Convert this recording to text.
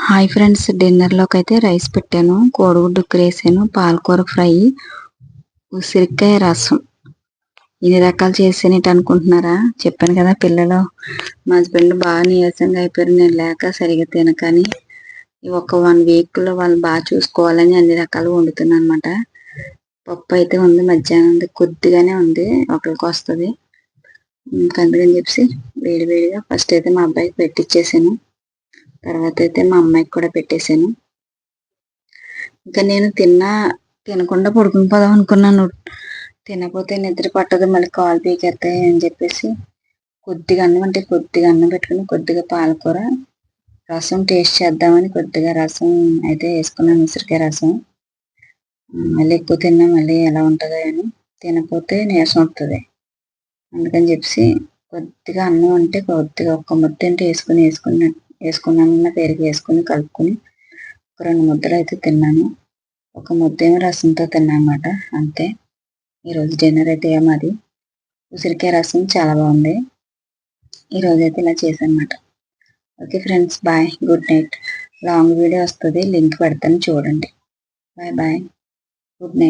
Hi friends డిన్నర్లోకి అయితే rice పెట్టాను కోడిగుడ్డు కురేసాను పాలకూర ఫ్రై ఉసిరికాయ రసం. ఇన్ని రకాలు చేసేనట్టు అనుకుంటున్నారా? చెప్పాను కదా పిల్లలు మా హస్బెండ్ బాగా నీరసంగా అయిపోయారు నేను లేక సరిగా తినకని ఒక వన్ వీక్లో వాళ్ళు బాగా చూసుకోవాలని అన్ని రకాలు వండుతున్నాను అనమాట పప్పు అయితే ఉంది మధ్యాహ్నం కొద్దిగానే ఉంది ఒకరికి వస్తుంది. అందుకని చెప్పి వేడి వేడిగా ఫస్ట్ అయితే మా అబ్బాయికి పెట్టించేసాను తర్వాత అయితే మా అమ్మాయికి కూడా పెట్టేశాను. ఇంకా నేను తిన్నా తినకుండా పడుకుని పోదాం అనుకున్నాను. తినకపోతే నిద్ర పట్టదు మళ్ళీ కాలు పీకెత్తాయి అని చెప్పేసి కొద్దిగా అన్నం అంటే కొద్దిగా అన్నం పెట్టుకుని కొద్దిగా పాలకూర రసం టేస్ట్ చేద్దామని కొద్దిగా రసం అయితే వేసుకున్నాను ఉసిరికాయ రసం. మళ్ళీ ఎక్కువ తిన్నా మళ్ళీ ఎలా ఉంటుందో అని తినకపోతే నీరసం వస్తుంది. అందుకని చెప్పేసి కొద్దిగా అన్నం అంటే కొద్దిగా ఒక్క ముద్ద అంటే వేసుకుని వేసుకున్నాను వేసుకున్నాను పెరుగు వేసుకుని కలుపుకొని ఒక రెండు ముద్దలు అయితే తిన్నాను. ఒక ముద్ద ఏమో రసంతో తిన్నానమాట అంతే. ఈరోజు డిన్నర్ అయితే ఏమాది ఉసిరికాయ రసం చాలా బాగుంది. ఈరోజు అయితే ఇలా చేశానమాట okay friends bye good night. Long video వస్తుంది లింక్ పెడతాను చూడండి. Bye bye good night.